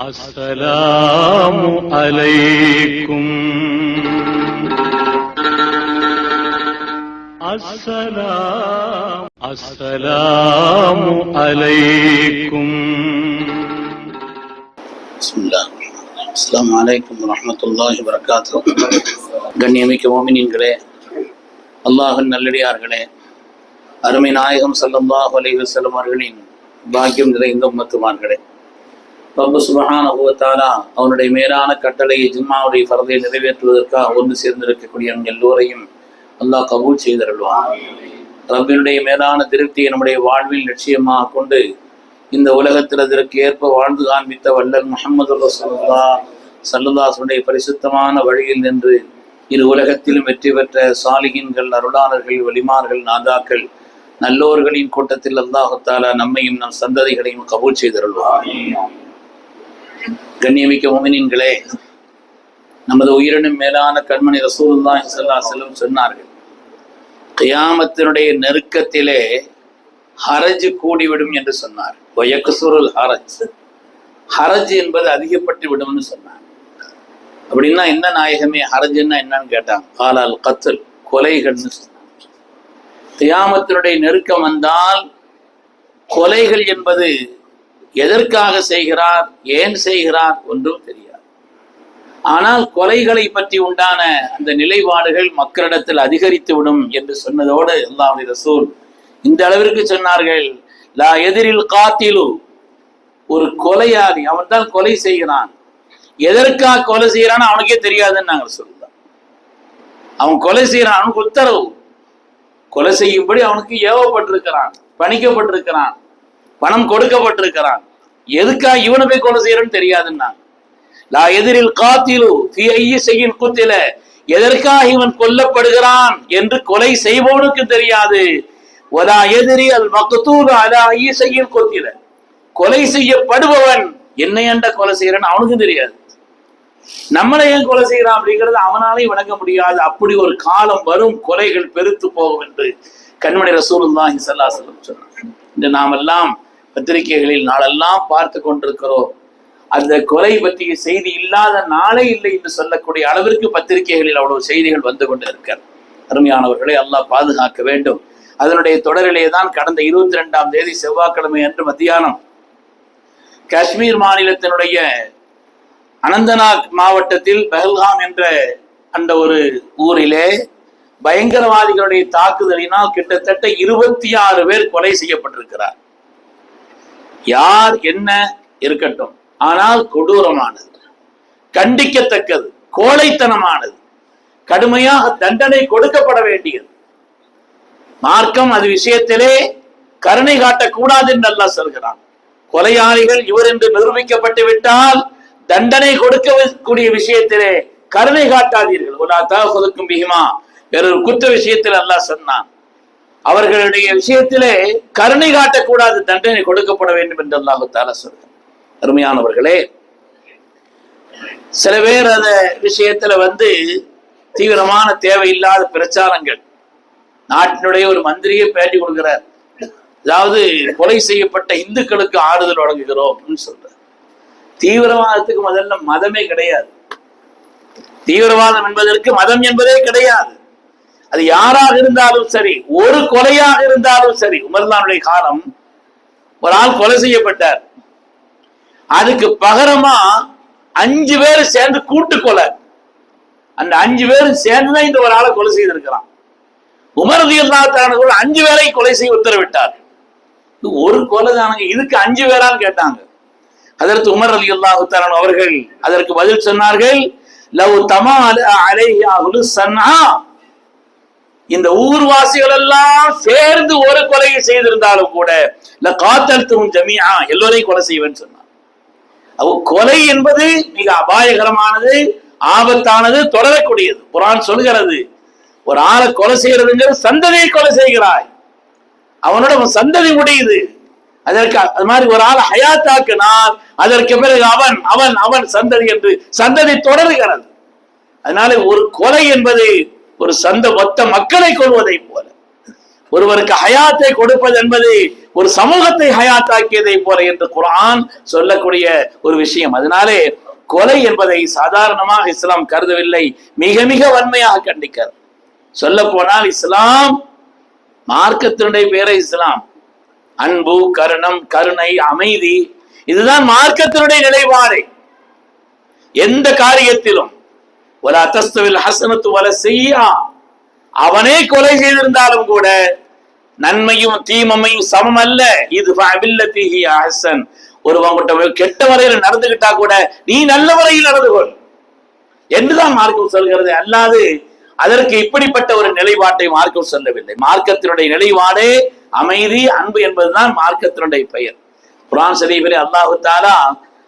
السلام عليكم السلام السلام عليكم பிஸ்மில்லா அஸ்ஸலாமு அலைக்கும் வரஹ்மத்துல்லாஹி வரகாத்து கண்ணியமிக்க மோமினின்களே அல்லாஹின் நல்லடியார்களே அருமை நாயகம் ஸல்லல்லாஹு அலைஹி வஸல்லம் அவர்களின் பாக்கியம் நிறைந்த உம்மத்துமார்களே ரப்ப சுபஹான ஹுவத்தாலா அவனுடைய மேலான கட்டளையை ஜும்மாவுடைய ஃபர்தை நிறைவேற்றுவதற்காக ஒன்று சேர்ந்திருக்கக்கூடிய நம் எல்லோரையும் அல்லாஹ் கபூல் செய்தருள்வான். ரப்பினுடைய மேலான திருப்தியை நம்முடைய வாழ்வில் லட்சியமாக கொண்டு இந்த உலகத்தில் அதற்கு ஏற்ப வாழ்ந்து காண்பித்த வல்லல் முஹம்மது ரசூல்லா சல்லுல்லாசனுடைய பரிசுத்தமான வழியில் நின்று இரு உலகத்திலும் வெற்றி பெற்ற சாலிகின்கள் அருளாளர்கள் வலிமார்கள் நாதாக்கள் நல்லோர்களின் கூட்டத்தில் அல்லாஹு நம்மையும் நம் சந்ததிகளையும் கபூல் செய்தருள்வார் கண்ணியமிக்க மோமினின்களே நமது உயிரினும் மேலான கண்மணி ரசூலுல்லாஹி சல்லா செல்லும் சொன்னார்கள் கியாமத்தினுடைய நெருக்கத்திலே ஹரஜ் கூடிவிடும் என்று சொன்னார். வயக்குசுருல் ஹரஜ். ஹரஜ் என்பது அதிகப்பட்டு விடும்னு சொன்னார். அப்படின்னா என்ன நாயகமே ஹரஜ்னா என்னன்னு கேட்டாங்க. ஆலால் கத்தல் கொலைகள்னு சொன்னாங்க தியாமத்தினுடைய நெருக்கம் வந்தால் கொலைகள் என்பது எதற்காக செய்கிறார் ஏன் செய்கிறார் ஒன்றும் தெரியாது. ஆனால் கொலைகளை பற்றி உண்டான அந்த நிலைப்பாடுகள் மக்களிடத்தில் அதிகரித்து விடும் என்று சொன்னதோடு அல்லாஹ் ரசூல் இந்த அளவிற்கு சொன்னார்கள் லா எதிரில் காத்திலு. ஒரு கொலையாளி அவன் தான் கொலை செய்கிறான். எதற்காக கொலை செய்யறான்னு அவனுக்கே தெரியாதுன்னு நாங்கள் சொல்லலாம் அவன் கொலை செய்யறான் அவனுக்கு உத்தரவு. கொலை செய்யும்படி அவனுக்கு ஏவப்பட்டிருக்கிறான் பணிக்கப்பட்டிருக்கிறான். பணம் கொடுக்கப்பட்டிருக்கிறான். எதுக்கா இவனை போய் கொலை செய்யறன்னு தெரியாதுன்னா. லா எதிரில் காத்திலு ஃபி ஐய செய்யின் குத்தில எதற்காக இவன் கொல்லப்படுகிறான் என்று கொலை செய்பவனுக்கு தெரியாது. ஒலா எதிரி அல் மக்தூல் அலா ஐய செய்யின் குத்தில. கொலை செய்யப்படுபவன் என்னை என்ற கொலை செய்யறன்னு அவனுக்கும் தெரியாது. நம்மளை ஏன் கொலை செய்யறான் அப்படிங்கிறது அவனாலையும் விளங்க முடியாது. அப்படி ஒரு காலம் வரும் கொலைகள் பெருத்து போகும் என்று கண்மணி ரசூலுல்லாஹி ஸல்லல்லாஹு அலைஹி வஸல்லம் சொன்னார். இந்த நாம் எல்லாம் பத்திரிகைகளில் நாளெல்லாம் பார்த்து கொண்டிருக்கிறோம். அந்த கொலை பற்றிய செய்தி இல்லாத நாளே இல்லை என்று சொல்லக்கூடிய அளவிற்கு பத்திரிகைகளில் அவ்வளவு செய்திகள் வந்து கொண்டு இருக்கிறது அருமையானவர்களை எல்லாம் பாதுகாக்க வேண்டும். அதனுடைய தொடரிலே தான் கடந்த இருபத்தி ரெண்டாம் தேதி செவ்வாய்க்கிழமை அன்று மத்தியானம் காஷ்மீர் மாநிலத்தினுடைய அனந்தநாக் மாவட்டத்தில் பெஹல்காம் என்ற அந்த ஒரு ஊரிலே பயங்கரவாதிகளுடைய தாக்குதலினால் கிட்டத்தட்ட இருபத்தி ஆறு பேர் கொலை செய்யப்பட்டிருக்கிறார். யார் என்ன இருக்கட்டும். ஆனால் கொடூரமானது. கண்டிக்கத்தக்கது கோழைத்தனமானது. கடுமையாக தண்டனை கொடுக்கப்பட வேண்டியது. மார்க்கம் அது விஷயத்திலே கருணை காட்டக்கூடாது என்று அல்லாஹ் சொல்கிறான். கொலையாளிகள் இவர் என்று நிரூபிக்கப்பட்டு விட்டால் தண்டனை கொடுக்கக்கூடிய விஷயத்திலே கருணை காட்டாதீர்கள். ஒரு தாகுதுக்கும் பிகிமா வேறொரு குற்ற விஷயத்தில் அல்லாஹ் சொன்னான். அவர்களுடைய விஷயத்திலே கருணை காட்டக்கூடாது தண்டனை கொடுக்கப்பட வேண்டும் என்று அல்லாஹு தாலா அருமையானவர்களே சில பேர் அந்த விஷயத்துல வந்து தீவிரமான தேவையில்லாத பிரச்சாரங்கள். நாட்டினுடைய ஒரு மந்திரியே பேட்டி கொடுக்கிறார். அதாவது கொலை செய்யப்பட்ட இந்துக்களுக்கு ஆறுதல் வழங்குகிறோம் சொல்றார். தீவிரவாதத்துக்கு முதல்ல மதமே கிடையாது. தீவிரவாதம் என்பதற்கு மதம் என்பதே கிடையாது. அது யாராக இருந்தாலும் சரி ஒரு கொலையாக இருந்தாலும் சரி உமர்லானுடைய காலம் ஒரு ஆள் கொலை செய்யப்பட்டார். அதுக்கு பகரமா அஞ்சு பேர் சேர்ந்து கூட்டு கொலை. அந்த அஞ்சு பேரும் சேர்ந்துதான் இந்த ஒரு ஆளை கொலை செய்திருக்கிறான். உமரதி கூட அஞ்சு பேரை கொலை செய்ய உத்தரவிட்டார். ஒரு கொலை தானுங்க இதுக்கு அஞ்சு பேரான்னு கேட்டாங்க. அதற்கு உமர் அலி அல்லாஹுத்தாரன் அவர்கள் அதற்கு பதில் சொன்னார்கள் லவ் தமா அலை சன்னா இந்த ஊர்வாசிகள் எல்லாம் சேர்ந்து ஒரு கொலையை செய்திருந்தாலும் கூட இல்ல காத்தல் தும் ஜமியா எல்லோரையும் கொலை செய்வேன்னு சொன்னார் அவ கொலை என்பது மிக அபாயகரமானது ஆபத்தானது தொடரக்கூடியது. குரான் சொல்கிறது ஒரு ஆளை கொலை செய்யறதுங்கிறது சந்ததியை கொலை செய்கிறாய். அவனோட அவன் சந்ததி முடியுது அதற்கு அது மாதிரி ஒரு ஆள் ஹயாத்தாக்கினால் அதற்கு பிறகு அவன் அவன் அவன் சந்ததி என்று சந்ததி தொடருகிறது. அதனால ஒரு கொலை என்பது ஒரு சந்த மொத்த மக்களை கொள்வதை போல. ஒருவருக்கு ஹயாத்தை கொடுப்பது என்பது ஒரு சமூகத்தை ஹயாத்தாக்கியதை போல என்று குரான் சொல்லக்கூடிய ஒரு விஷயம். அதனாலே கொலை என்பதை சாதாரணமாக இஸ்லாம் கருதவில்லை. மிக மிக வன்மையாக கண்டிக்கிறது. சொல்ல போனால் இஸ்லாம் மார்க்கத்தினுடைய பேரை இஸ்லாம். அன்பு கருணம் கருணை அமைதி இதுதான் மார்க்கத்தினுடைய நிலைப்பாடு. எந்த காரியத்திலும் ஒரு அத்தஸ்துவில் ஹசனத்து வல செய்யா அவனே கொலை செய்திருந்தாலும் கூட நன்மையும் தீமமையும் சமம் அல்ல. இது அபில்லத்திஹி அஹசன். ஒருவங்கிட்ட கெட்ட வரையில் நடந்துகிட்டா கூட நீ நல்ல வரையில் நடந்து கொள். என்றுதான் மார்க்கம் சொல்கிறது. அல்லாது அதற்கு இப்படிப்பட்ட ஒரு நிலைப்பாட்டை மார்க்கம் சொல்லவில்லை. மார்க்கத்தினுடைய நிலைப்பாடே அமைதி அன்பு என்பதுதான் மார்க்கத்தினுடைய பெயர். குரான் சரீபிலே அல்லாஹு தாலா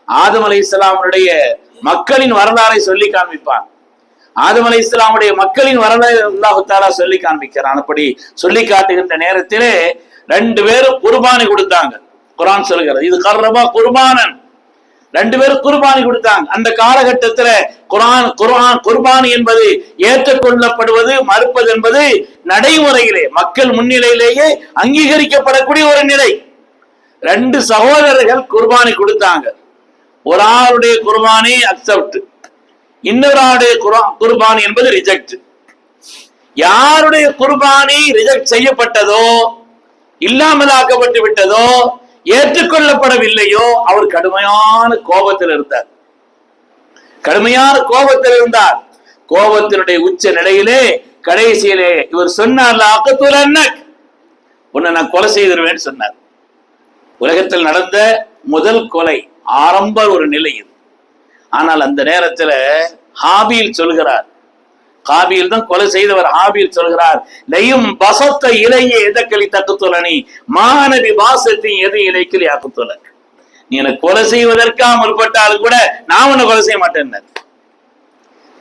ஆதம் அலி இஸ்லாமுடைய மக்களின் வரலாறை சொல்லி காண்பிப்பான். ஆதம் அலி இஸ்லாமுடைய மக்களின் வரலாறு அல்லாஹுத்தாலா சொல்லி காண்பிக்கிறான். அப்படி சொல்லி காட்டுகின்ற நேரத்திலே ரெண்டு பேரும் குர்பானி கொடுத்தாங்க. குரான் சொல்கிறது இது கர்ரபா குர்பானன். ரெண்டு பேரும் குர்பானி கொடுத்தாங்க. அந்த காலகட்டத்துல குரான் குர்ஆன் குர்பானி என்பது ஏற்றுக்கொள்ளப்படுவது மறுப்பது என்பது நடைமுறையிலே மக்கள் முன்னிலையிலேயே அங்கீகரிக்கப்படக்கூடிய ஒரு நிலை. ரெண்டு சகோதரர்கள் குர்பானி கொடுத்தாங்க. ஒரு ஆளுடைய குர்பானி அக்செப்ட் இன்னொரு குர்பானி என்பது ரிஜெக்ட் யாருடைய குர்பானி ரிஜெக்ட் செய்யப்பட்டதோ இல்லாமலாக்கப்பட்டு விட்டதோ ஏற்றுக்கொள்ளப்படவில்லையோ அவர் கடுமையான கோபத்தில் இருந்தார். கடுமையான கோபத்தில் இருந்தார். கோபத்தினுடைய உச்ச நிலையிலே கடைசியிலே இவர் சொன்னார் அக்கத்துல உன்னை நான் கொலை செய்திருவேன் சொன்னார். உலகத்தில் நடந்த முதல் கொலை ஆரம்ப ஒரு நிலை இது ஆனால் அந்த நேரத்துல ஹாபியில் சொல்கிறார் காபியில் தான் கொலை செய்தவர் ஹாபியில் சொல்கிறார் லையும் பசத்த இலையை எதக்களி தக்குத்துலனி மாணவி வாசத்தின் எது இலைக்கிளி ஆக்குத்துல நீ எனக்கு கொலை செய்வதற்கா முற்பட்டாலும் கூட நான் உன்னை கொலை செய்ய மாட்டேன்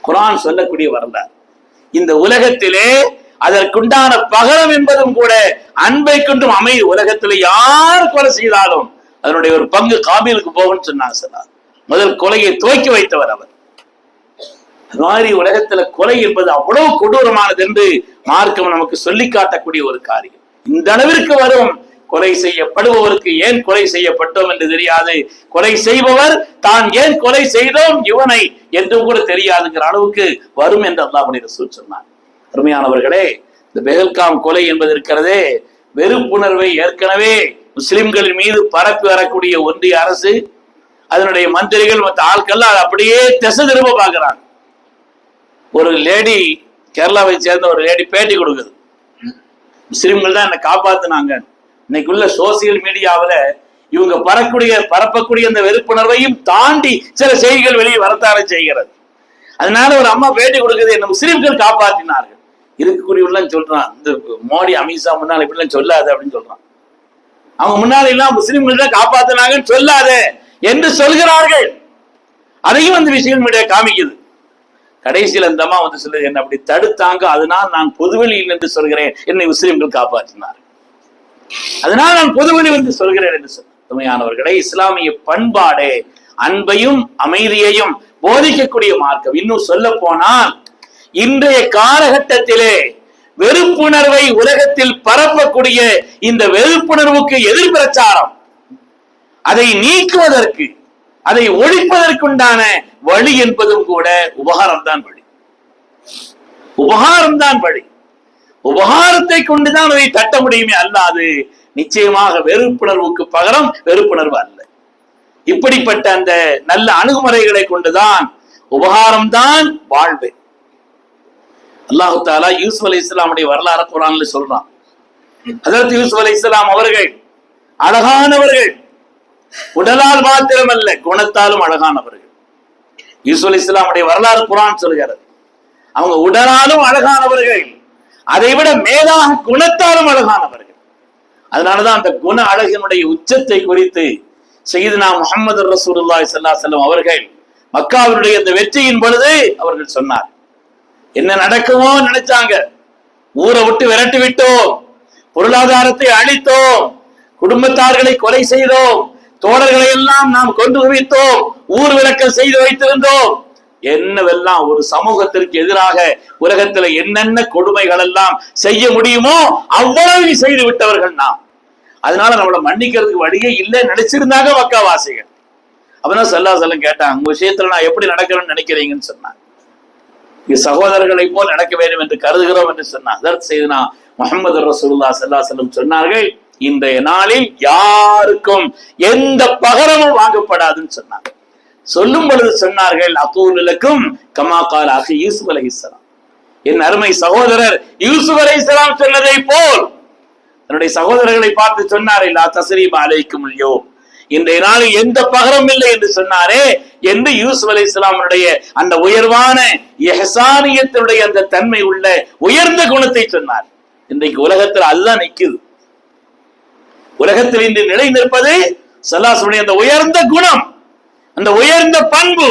குரான் சொல்லக்கூடிய வரலாறு. இந்த உலகத்திலே அதற்குண்டான பகரம் என்பதும் கூட அன்பை கொண்டும் அமை உலகத்தில் யார் கொலை செய்தாலும் அதனுடைய ஒரு பங்கு காபிலுக்கு போகும்னு சொன்னாங்க. சொன்னார் முதல் கொலையை துவக்கி வைத்தவர் அவர். அது மாதிரி உலகத்துல கொலை என்பது அவ்வளவு கொடூரமானது என்று மார்க்கம் நமக்கு சொல்லி காட்டக்கூடிய ஒரு காரியம். இந்த அளவிற்கு வரும் கொலை செய்யப்படுபவருக்கு ஏன் கொலை செய்யப்பட்டோம் என்று தெரியாது. கொலை செய்பவர் தான் ஏன் கொலை செய்தோம்? இவனை என்று கூட தெரியாதுங்கிற அளவுக்கு வரும் என்று அல்லாஹுடைய ரசூல் சொன்னார். அருமையானவர்களே இந்த பெகல்காம் கொலை என்பது இருக்கிறதே. வெறுப்புணர்வை ஏற்கனவே முஸ்லிம்களின் மீது பரப்பி வரக்கூடிய ஒன்றிய அரசு அதனுடைய மந்திரிகள் மற்ற ஆட்கள் அதை அப்படியே திசை திரும்ப பார்க்குறாங்க. ஒரு லேடி கேரளாவை சேர்ந்த ஒரு லேடி பேட்டி கொடுக்குது. முஸ்லிம்கள் தான் என்னை காப்பாத்துனாங்க. இன்னைக்குள்ள சோசியல் மீடியாவில் இவங்க பரக்கூடிய பரப்பக்கூடிய அந்த வெறுப்புணர்வையும் தாண்டி சில செய்திகள் வெளியே வரத்தார செய்கிறது. அதனால ஒரு அம்மா பேட்டி கொடுக்குது என்ன முஸ்லிம்கள் காப்பாற்றினார்கள் இருக்கக்கூடியவெல்லாம் சொல்றான் இந்த மோடி அமித்ஷா முன்னாள் இப்படிலாம் சொல்லாது அப்படின்னு சொல்றான். அவங்க முன்னாடி எல்லாம் முஸ்லிம்கள் தான் காப்பாத்தினாங்கன்னு சொல்லாதே. என்று சொல்கிறார்கள். அதையும் அந்த விஷயம் மீடியா காமிக்குது. கடைசியில் அந்த அம்மா வந்து சொல்லுது என்ன அப்படி தடுத்தாங்க அதனால் நான் பொதுவெளியில் என்று சொல்கிறேன். என்னை முஸ்லிம்கள் காப்பாற்றினார். அதனால் நான் பொதுவெளி வந்து சொல்கிறேன் என்று சொல் இஸ்லாமிய பண்பாடே அன்பையும் அமைதியையும் போதிக்கக்கூடிய மார்க்கம். இன்னும் சொல்ல போனால் இன்றைய காலகட்டத்திலே வெறுப்புணர்வை உலகத்தில் பரப்பக்கூடிய இந்த வெறுப்புணர்வுக்கு எதிர் பிரச்சாரம் அதை நீக்குவதற்கு அதை ஒழிப்பதற்குண்டான வழி என்பதும் கூட உபகாரம் தான் வழி. உபகாரம் தான் வழி. உபகாரத்தை கொண்டுதான் அதை தட்ட முடியுமே அல்லாது நிச்சயமாக வெறுப்புணர்வுக்கு பகரம் வெறுப்புணர்வு அல்ல. இப்படிப்பட்ட அந்த நல்ல அணுகுமுறைகளை கொண்டுதான் உபகாரம் தான் வாழ்வு. அல்லாஹு தாலா யூசுப் அலி இஸ்லாமுடைய வரலாறு குரான்ல சொல்றான். அதற்கு யூசுப் அலி இஸ்லாம் அவர்கள் அழகானவர்கள் உடலால் மாத்திரமல்ல குணத்தாலும் அழகானவர்கள். யூசுல் இஸ்லாமுடைய வரலாறு குரான் சொல்கிறது. அவங்க உடலாலும் அழகானவர்கள் அதை விட மேலாக குணத்தாலும் அழகானவர்கள். அதனாலதான் அந்த குண அழகினுடைய உச்சத்தை குறித்து செய்தனா முகமது ரசூலுல்லாஹி சல்லா செல்லம் அவர்கள் மக்காவினுடைய அந்த வெற்றியின் பொழுது அவர்கள் சொன்னார். என்ன நடக்குமோ நினைச்சாங்க. ஊரை விட்டு விரட்டி விட்டோம். பொருளாதாரத்தை அழித்தோம். குடும்பத்தார்களை கொலை செய்தோம். தோழர்களை எல்லாம் நாம் கொண்டு குவித்தோம் ஊர் விளக்கம் செய்து வைத்திருந்தோம். என்னவெல்லாம் ஒரு சமூகத்திற்கு எதிராக உலகத்துல என்னென்ன கொடுமைகள் எல்லாம் செய்ய முடியுமோ அவ்வளவு செய்து விட்டவர்கள் நாம். அதனால நம்மளை மன்னிக்கிறதுக்கு வழியே இல்லை நினைச்சிருந்தாங்க மக்காவாசிகள். அப்படின்னா செல்லா செல்லம் கேட்டான் உங்க விஷயத்துல நான் எப்படி நடக்கிறேன்னு நினைக்கிறீங்கன்னு சொன்னான் இது சகோதரர்களை போல் நடக்க வேண்டும் என்று கருதுகிறோம் என்று சொன்னான் அதற்கு செய்தனா முகமது ரசூல்லா செல்லா செல்லம் சொன்னார்கள் இந்த நாளில் யாருக்கும் எந்த பகரமும் வாங்கப்படாதுன்னு சொன்னாங்க. சொல்லும் பொழுது சொன்னார்கள் அத்தூலுக்கும் கமாக்கால் ஆகி யூசுப் அலைஹிஸ்ஸலாம். என் அருமை சகோதரர் யூசுப் அலைஹிஸ்ஸலாம் சொன்னதை போல் தன்னுடைய சகோதரர்களை பார்த்து சொன்னார் இல்லா அலைக்கும் இல்லையோ இன்றைய நாளில் எந்த பகரம் இல்லை என்று சொன்னாரே என்று யூசுப் அலி இஸ்லாமுடைய அந்த உயர்வான எஹசானியத்தினுடைய அந்த தன்மை உள்ள உயர்ந்த குணத்தை சொன்னார். இன்றைக்கு உலகத்தில் அதுதான் நிக்குது. உலகத்தில் இன்று நிலை நிற்பது சல்லாசுடைய அந்த உயர்ந்த குணம் அந்த உயர்ந்த பண்பு.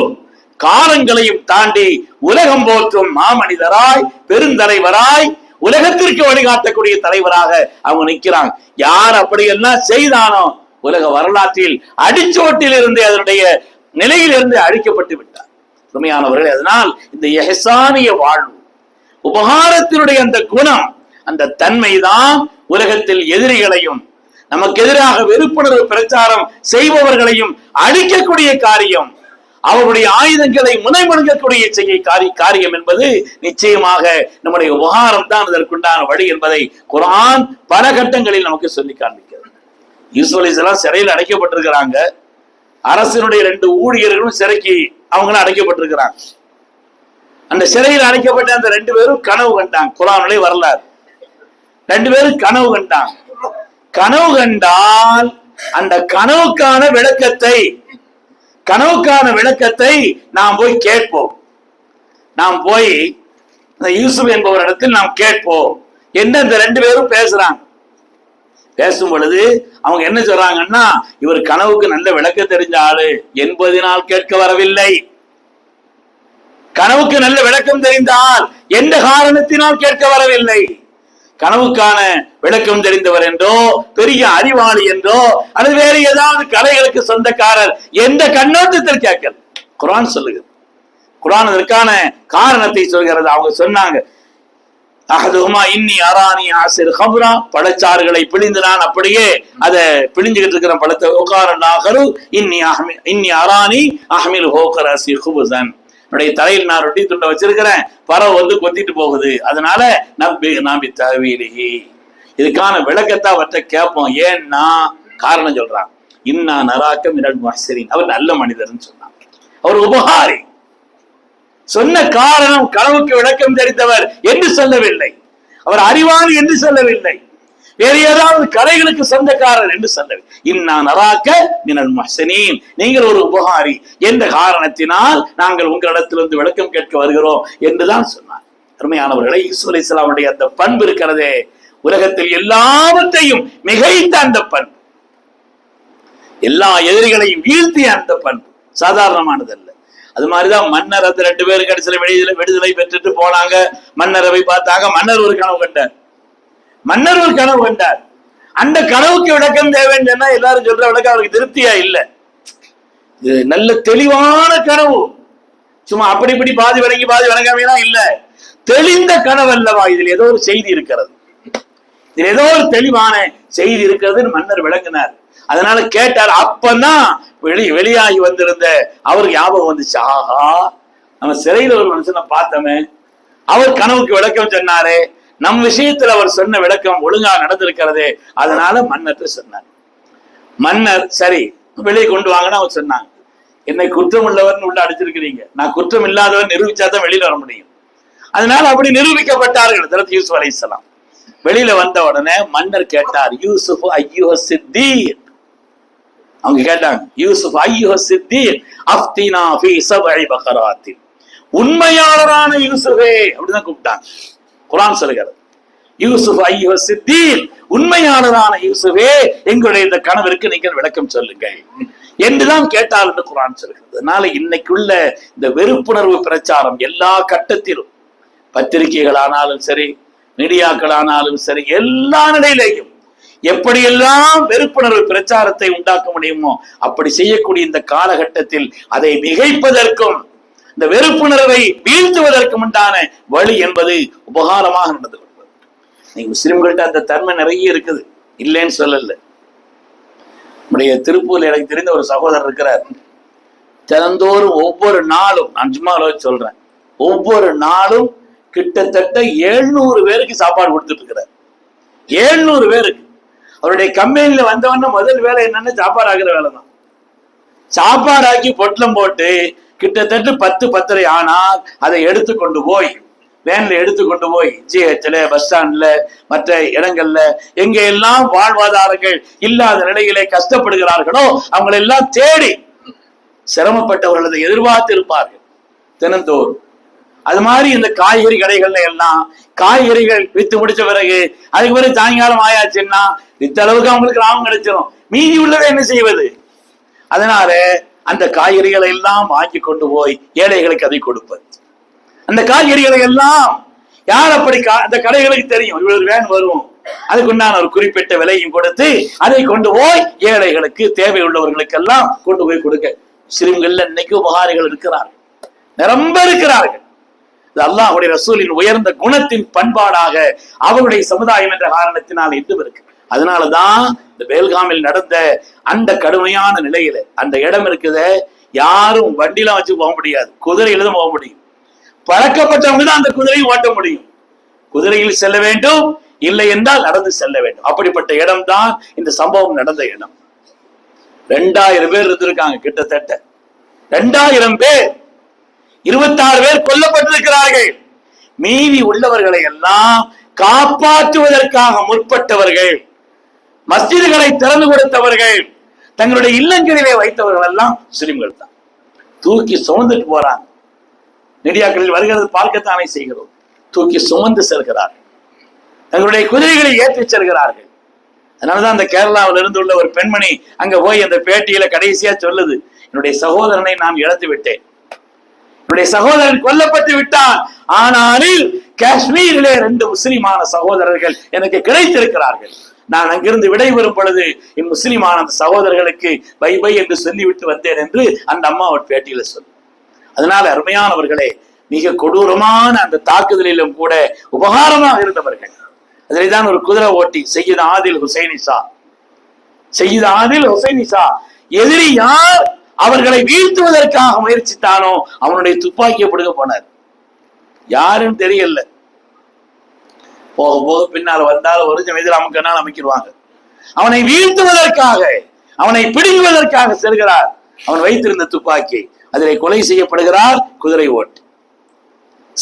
காலங்களையும் தாண்டி உலகம் போற்றும் மாமனிதராய் பெருந்தலைவராய் உலகத்திற்கு வழிகாட்டக்கூடிய தலைவராக அவங்க நிக்கிறாங்க. யார் அப்படியெல்லாம் செய்தானோ உலக வரலாற்றில் அடிச்சோட்டில் இருந்து அதனுடைய நிலையிலிருந்து அழிக்கப்பட்டு விட்டார். உண்மையானவர்கள் அதனால் இந்த எஹசானிய வாழ்வு உபகாரத்தினுடைய அந்த குணம் அந்த தன்மைதான் உலகத்தில் எதிரிகளையும் நமக்கு எதிராக வெறுப்புணர்வு பிரச்சாரம் செய்பவர்களையும் அழிக்கக்கூடிய காரியம் அவருடைய ஆயுதங்களை முனைமுழுங்கக்கூடிய செய்ய காரி காரியம் என்பது நிச்சயமாக நம்முடைய உபகாரம் தான் இதற்குண்டான வழி என்பதை குரான் பல கட்டங்களில் நமக்கு சொல்லி காண்பிக்கிறது. யூசுப் சிறையில் அடைக்கப்பட்டிருக்கிறாங்க. அரசினுடைய ரெண்டு ஊழியர்களும் சிறைக்கு அவங்களும் அடைக்கப்பட்டிருக்கிறாங்க. அந்த சிறையில் அடைக்கப்பட்ட அந்த ரெண்டு பேரும் கனவு கண்டாங்க. குரானுடைய வரலாறு. ரெண்டு பேரும் கனவு கண்டாங்க. கனவு கண்டால் அந்த கனவுக்கான விளக்கத்தை கனவுக்கான விளக்கத்தை நாம் போய் கேட்போம். நாம் போய் யூசுப் என்பவர் என்பவரிடத்தில் நாம் கேட்போம். என்ன இந்த ரெண்டு பேரும் பேசுறாங்க? பேசும் பொழுது அவங்க என்ன சொல்றாங்கன்னா இவர் கனவுக்கு நல்ல விளக்க தெரிஞ்ச ஆளு என்பதினால் கேட்க வரவில்லை. கனவுக்கு நல்ல விளக்கம் தெரிந்தால் எந்த காரணத்தினால் கேட்க வரவில்லை? கனவுக்கான விளக்கம் தெரிந்தவர் என்றோ பெரிய அறிவாளி என்றோ அல்லது வேறு ஏதாவது கலைகளுக்கு சொந்தக்காரர் எந்த கண்ணோட்டத்தில் கேட்கல. குரான் சொல்லுகிறது. குரான் அதற்கான காரணத்தை சொல்கிறது. அவங்க சொன்னாங்க அகதுகுமா இன்னி அராணி ஆசிர் ஹம்ரா பழச்சாறுகளை பிழிந்து நான் அப்படியே அதை பிழிஞ்சுக்கிட்டு இருக்கிற பழத்தை உகாரன் ஆகரு. இன்னி அஹமி இன்னி அராணி அஹமில் ஹோகர் அசி ஹுபுசன் என்னுடைய தலையில் நான் ரொட்டி துண்டை வச்சிருக்கிறேன். பறவை வந்து கொத்திட்டு போகுது. அதனால நம்பி நாம்பி தகவீலி இதுக்கான விளக்கத்தை அவர்கிட்ட கேட்போம். ஏன்னா காரணம் சொல்றான். இன்னா நராக்கம் இரண்டு மஹசரின். அவர் நல்ல மனிதர்னு சொன்னான். அவர் உபகாரி. சொன்ன காரணம் கனவுக்கு விளக்கம் தெரிந்தவர் என்று சொல்லவில்லை. அவர் அறிவாளி என்று சொல்லவில்லை. வேறு ஏதாவது கலைகளுக்கு சொந்தக்காரர் என்று சொல்லவில்லை இன்னா நராக்க மினல் மஹ்சனீன். நீங்கள் ஒரு உபகாரி என்ற காரணத்தினால் நாங்கள் உங்களிடத்திலிருந்து விளக்கம் கேட்க வருகிறோம் என்றுதான் சொன்னார். அருமையானவர்களை ஈஸ்வர இஸ்லாமுடைய அந்த பண்பு இருக்கிறதே. உலகத்தில் எல்லாவற்றையும் மிகைத்த அந்த பண்பு. எல்லா எதிரிகளையும் வீழ்த்திய அந்த பண்பு. சாதாரணமானதல்ல அது மாதிரிதான் மன்னர் அந்த ரெண்டு பேரும் கடைசியில விடுதலை விடுதலை பெற்றுட்டு போனாங்க. மன்னரை போய் பார்த்தாங்க மன்னர் ஒரு கனவு கண்டார். மன்னர் ஒரு கனவு கண்டார். அந்த கனவுக்கு விளக்கம் தேவைன்னு சொன்னா எல்லாரும் சொல்ற விளக்கம் அவருக்கு திருப்தியா இல்ல. இது நல்ல தெளிவான கனவு. சும்மா அப்படி இப்படி பாதி வணங்கி பாதி வணங்காமையெல்லாம் இல்ல. தெளிந்த கனவு அல்லவா இதுல ஏதோ ஒரு செய்தி இருக்கிறது. இதில் ஏதோ ஒரு தெளிவான செய்தி இருக்கிறதுன்னு மன்னர் விளங்கினார். அதனால கேட்டார் அப்பதான் வெளி வெளியாகி வந்திருந்த அவருக்கு ஞாபகம் வந்துச்சு. ஆஹா நம்ம சிறையில் ஒரு மனுஷனை பார்த்தோமே. அவர் கனவுக்கு விளக்கம் சொன்னாரே. நம் விஷயத்துல அவர் சொன்ன விளக்கம் ஒழுங்கா நடந்திருக்கிறதே அதனால மன்னர் சொன்னார். மன்னர் சரி வெளியே கொண்டு வாங்கன்னு அவர் சொன்னாங்க. என்னை குற்றம் உள்ளவர்னு உள்ள அடிச்சிருக்கிறீங்க. நான் குற்றம் இல்லாதவன் நிரூபிச்சாதான் வெளியில வர முடியும். அதனால அப்படி நிரூபிக்கப்பட்டார்கள் தரத் யூசுப் அலைஹிஸ்ஸலாம் வெளியில வந்த உடனே மன்னர் கேட்டார் யூசுப் ஐயோ சித்தீர் அவங்க கேட்டாங்க யூசுப் ஐயோ சித்தீர் அப்தீனா ஃபீ சபஇ பகராத்தின். உண்மையாளரான யூசுஃபே அப்படிதான் கூப்பிட்டாங்க. குரான் சொல்கிறது யூசுப் ஐயோ சித்தீர் உண்மையாளரான யூசுஃபே எங்களுடைய இந்த கனவிற்கு நீங்கள் விளக்கம் சொல்லுங்கள். என்றுதான் கேட்டால் என்று குரான் சொல்கிறது அதனால இன்னைக்குள்ள இந்த வெறுப்புணர்வு பிரச்சாரம் எல்லா கட்டத்திலும் பத்திரிகைகளானாலும் சரி மீடியாக்களானாலும் சரி எல்லா நிலையிலையும் எப்படியெல்லாம் வெறுப்புணர்வு பிரச்சாரத்தை உண்டாக்க முடியுமோ அப்படி செய்யக்கூடிய இந்த காலகட்டத்தில் அதை மிகைப்பதற்கும் இந்த வெறுப்புணர்வை வீழ்த்துவதற்கு உண்டான வழி என்பது உபகாரமாக நடந்து கொள்வது. நீங்க முஸ்லிம்கள்ட்ட அந்த தன்மை நிறைய இருக்குது. இல்லைன்னு சொல்லல. நம்முடைய திருப்பூர்ல எனக்கு தெரிந்த ஒரு சகோதரர் இருக்கிறார். தினந்தோறும் ஒவ்வொரு நாளும் நான் சும்மா சொல்றேன். ஒவ்வொரு நாளும் கிட்டத்தட்ட எழுநூறு பேருக்கு சாப்பாடு கொடுத்துட்டு இருக்கிறார். எழுநூறு பேருக்கு. அவருடைய கம்பெனியில வந்தவொடனே முதல் வேலை என்னன்னு சாப்பாடு ஆகிற வேலை தான் சாப்பாடு ஆக்கி பொட்டலம் போட்டு கிட்டத்தட்ட பத்து பத்தரை ஆனால் அதை எடுத்து கொண்டு போய் வேன்ல எடுத்து கொண்டு போய் ஜிஹெச்ல பஸ் ஸ்டாண்ட்ல மற்ற இடங்கள்ல எங்க எல்லாம் வாழ்வாதாரங்கள் இல்லாத நிலையிலே கஷ்டப்படுகிறார்களோ அவங்களை எல்லாம் தேடி சிரமப்பட்டவர்களது எதிர்பார்த்து இருப்பார்கள் தினந்தோறும். அது மாதிரி இந்த காய்கறி கடைகள்ல எல்லாம் காய்கறிகள் வித்து முடிச்ச பிறகு அதுக்கு பிறகு சாயங்காலம் ஆயாச்சுன்னா வித்த அளவுக்கு அவங்களுக்கு லாபம் கிடைச்சிடும் மீதி உள்ளதை என்ன செய்வது? அதனால அந்த காய்கறிகளை எல்லாம் வாங்கி கொண்டு போய் ஏழைகளுக்கு அதை கொடுப்பது. அந்த காய்கறிகளை எல்லாம் யார் அப்படி கா- அந்த கடைகளுக்கு தெரியும். இவ்வளவு வேன் வரும். அதுக்குண்டான ஒரு குறிப்பிட்ட விலையும் கொடுத்து அதை கொண்டு போய் ஏழைகளுக்கு தேவை உள்ளவர்களுக்கு எல்லாம் கொண்டு போய் கொடுக்க. முஸ்லிம்கள்ல இன்னைக்கு உபகாரிகள் இருக்கிறார்கள். நிரம்ப இருக்கிறார்கள். இது அல்லாஹுடைய ரசூலின் உயர்ந்த குணத்தின் பண்பாடாக அவருடைய சமுதாயம் என்ற காரணத்தினால் இன்றும் இருக்கு. அதனாலதான் இந்த வேல்காமில் நடந்த அந்த கடுமையான நிலையில அந்த இடம் இருக்குத யாரும் வண்டிலாம் வச்சு போக முடியாது. குதிரையில தான் போக முடியும். பழக்கப்பட்டவங்க தான் அந்த குதிரையை ஓட்ட முடியும். குதிரையில் செல்ல வேண்டும் இல்லை என்றால் நடந்து செல்ல வேண்டும். அப்படிப்பட்ட இடம்தான் இந்த சம்பவம் நடந்த இடம். ரெண்டாயிரம் பேர் இருந்திருக்காங்க கிட்டத்தட்ட. ரெண்டாயிரம் பேர் இருபத்தாறு பேர் கொல்லப்பட்டிருக்கிறார்கள். மீதி உள்ளவர்களை எல்லாம் காப்பாற்றுவதற்காக முற்பட்டவர்கள். மஸ்ஜிதுகளை திறந்து கொடுத்தவர்கள் தங்களுடைய இல்லங்களிலே வைத்தவர்கள் எல்லாம் முஸ்லிம்கள் தான். தூக்கி சுமந்துட்டு போறாங்க. மீடியாக்களில் வருகிறது பார்க்கத்தானே செய்கிறோம். தூக்கி சுமந்து செல்கிறார்கள். தங்களுடைய குதிரைகளை ஏற்றி செல்கிறார்கள். அதனாலதான் அந்த கேரளாவில் இருந்துள்ள ஒரு பெண்மணி அங்க போய் அந்த பேட்டியில கடைசியா சொல்லுது என்னுடைய சகோதரனை நான் இழந்து விட்டேன். என்னுடைய சகோதரன் கொல்லப்பட்டு விட்டான். ஆனாலும் காஷ்மீரிலே ரெண்டு முஸ்லிமான சகோதரர்கள் எனக்கு கிடைத்திருக்கிறார்கள். நான் அங்கிருந்து விடைபெறும் பொழுது என் முஸ்லிமான அந்த சகோதரர்களுக்கு பை பை என்று சொல்லிவிட்டு வந்தேன் என்று அந்த அம்மா அவர் பேட்டியில சொல். அதனால அருமையானவர்களே மிக கொடூரமான அந்த தாக்குதலிலும் கூட உபகாரமாக இருந்தவர்கள். அதிலே தான் ஒரு குதிரை ஓட்டி செய்யுது ஆதில் ஹுசைனிசா செய்யுது ஆதில் ஹுசைனிசா எதிரி யார் அவர்களை வீழ்த்துவதற்காக முயற்சித்தானோ அவனுடைய துப்பாக்கியை பிடுங்க போனார். யாருன்னு தெரியல. போக போக பின்னால் வந்தால் ஒரு சமயத்தில் அமுக்கனால் அமைக்கிடுவாங்க. அவனை வீழ்த்துவதற்காக அவனை பிடுங்குவதற்காக செல்கிறார். அவன் வைத்திருந்த துப்பாக்கி. அதிலே கொலை செய்யப்படுகிறார் குதிரை ஓட்டு.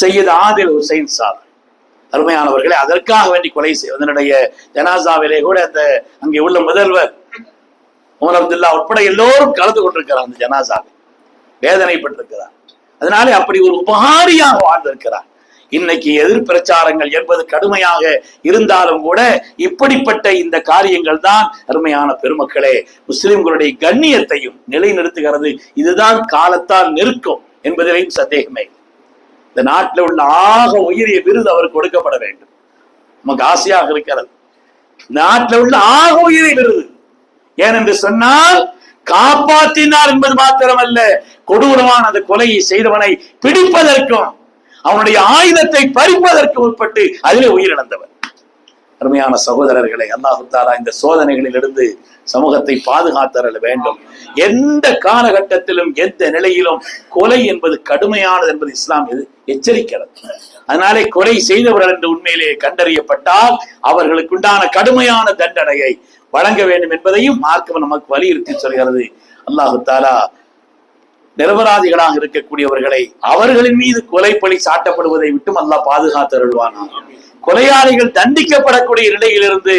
செய்யது ஆதில் ஹுசைன் சாப். அருமையானவர்களே அதற்காக வேண்டி கொலை செய்வதனுடைய ஜனாசாவிலே கூட அந்த அங்கே உள்ள முதல்வர் உமர் அப்துல்லா உட்பட எல்லோரும் கலந்து கொண்டிருக்கிறார் அந்த ஜனாசாவில். வேதனைப்பட்டிருக்கிறார். அதனாலே அப்படி ஒரு உபகாரியாக வாழ்ந்திருக்கிறார். இன்னைக்கு எதிர் பிரச்சாரங்கள் என்பது கடுமையாக இருந்தாலும் கூட இப்படிப்பட்ட இந்த காரியங்கள் தான் அருமையான பெருமக்களே. முஸ்லிம்களுடைய கண்ணியத்தையும் நிலைநிறுத்துகிறது. இதுதான் காலத்தால் நிற்கும் என்பதிலையும் சந்தேகமே. இந்த நாட்டில் உள்ள ஆக உயரிய விருது அவருக்கு கொடுக்கப்பட வேண்டும். நமக்கு ஆசையாக இருக்கிறது. நாட்டில் உள்ள ஆக உயிரை விருது. ஏனென்று சொன்னால் காப்பாற்றினார் என்பது மாத்திரமல்ல கொடூரமான அந்த கொலையை செய்தவனை பிடிப்பதற்கும் அவனுடைய ஆயுதத்தை பறிப்பதற்கு உட்பட்டு அதிலே உயிரிழந்தவர் அருமையான சகோதரர்களை அல்லாஹு இந்த சோதனைகளில் இருந்து சமூகத்தை பாதுகாத்தரல வேண்டும். எந்த காலகட்டத்திலும் எந்த நிலையிலும் கொலை என்பது கடுமையானது என்பது இஸ்லாம் எது எச்சரிக்கிறது. அதனாலே கொலை செய்தவர்கள் என்று உண்மையிலேயே கண்டறியப்பட்டால் அவர்களுக்குண்டான கடுமையான தண்டனையை வழங்க வேண்டும் என்பதையும் மார்க்கம் நமக்கு வலியுறுத்தி சொல்கிறது. அல்லாஹு தாலா நிரபராதிகளாக இருக்கக்கூடியவர்களை அவர்களின் மீது கொலைப்பழி சாட்டப்படுவதை விட்டும் அல்லாஹ் பாதுகாத்தருள்வானா கொலையாளிகள் தண்டிக்கப்படக்கூடிய நிலையிலிருந்து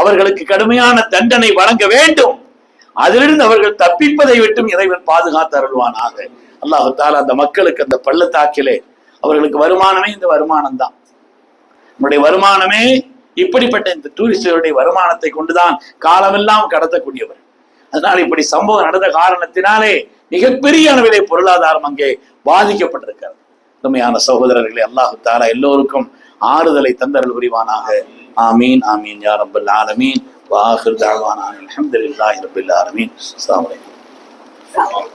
அவர்களுக்கு கடுமையான தண்டனை வழங்க வேண்டும். அதிலிருந்து அவர்கள் தப்பிப்பதை விட்டும் இறைவன் பாதுகாத்து அருள்வானாக. அல்லாஹு அந்த மக்களுக்கு அந்த பள்ளத்தாக்கிலே அவர்களுக்கு வருமானமே இந்த வருமானம் தான் நம்முடைய வருமானமே இப்படிப்பட்ட இந்த டூரிஸ்டுகளுடைய வருமானத்தை கொண்டுதான் காலமெல்லாம் கடத்தக்கூடியவர். அதனால் இப்படி சம்பவம் நடந்த காரணத்தினாலே மிகப்பெரிய அளவிலே பொருளாதாரம் அங்கே பாதிக்கப்பட்டிருக்கிறது. உண்மையான சகோதரர்களே அல்லாஹு தாரா எல்லோருக்கும் ஆறுதலை தந்தர்கள் புரிவானாக. ஆமீன் ஆமீன் யா ரப்பல் ஆலமீன். வாஹிர் தாவானா அல்ஹம்துலில்லாஹி ரப்பில் ஆலமீன். அஸ்ஸலாமு அலைக்கும்.